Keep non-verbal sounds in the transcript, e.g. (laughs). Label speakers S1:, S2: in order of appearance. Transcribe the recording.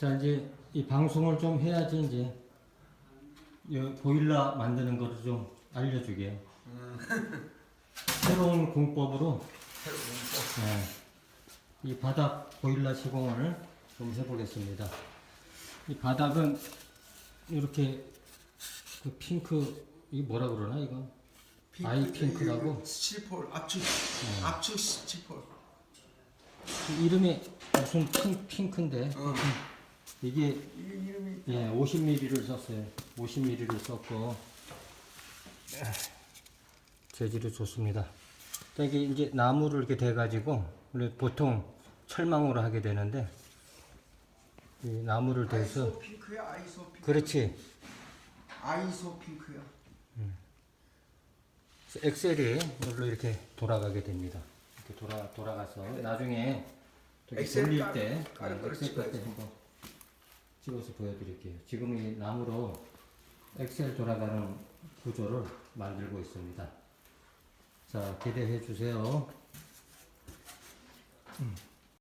S1: 자 이제 이 방송을 좀 해야지 이제 이 보일러 만드는 거를 좀 알려주게요. (laughs) 새로운 공법으로 네, 이 바닥 보일러 시공을 좀 해보겠습니다. 이 바닥은 이렇게 그 핑크 이 뭐라 그러나 이거 아이 핑크라고?
S2: 스티폴 압축 압축 스티폴
S1: 이 이름이 무슨 핑, 핑크인데
S2: 어.
S1: 이게 예, 50ml를 썼어요. 50ml를 썼고 재질이 좋습니다. 자, 이게 이제 나무를 이렇게 대가지고 원래 보통 철망으로 하게 되는데 이 나무를 대서
S2: 아이소 핑크야 아이소 핑크
S1: 그렇지
S2: 아이소 핑크야
S1: 엑셀이 이걸로 이렇게 돌아가게 됩니다. 이렇게 돌아 돌아가서 나중에
S2: 엑셀
S1: 돌릴
S2: 깔-
S1: 때
S2: 거를
S1: 엑셀
S2: 찍어야지.
S1: 한번 찍어서 보여드릴게요. 지금 이 나무로 엑셀 돌아가는 구조를 만들고 있습니다. 자 기대해 주세요. 음.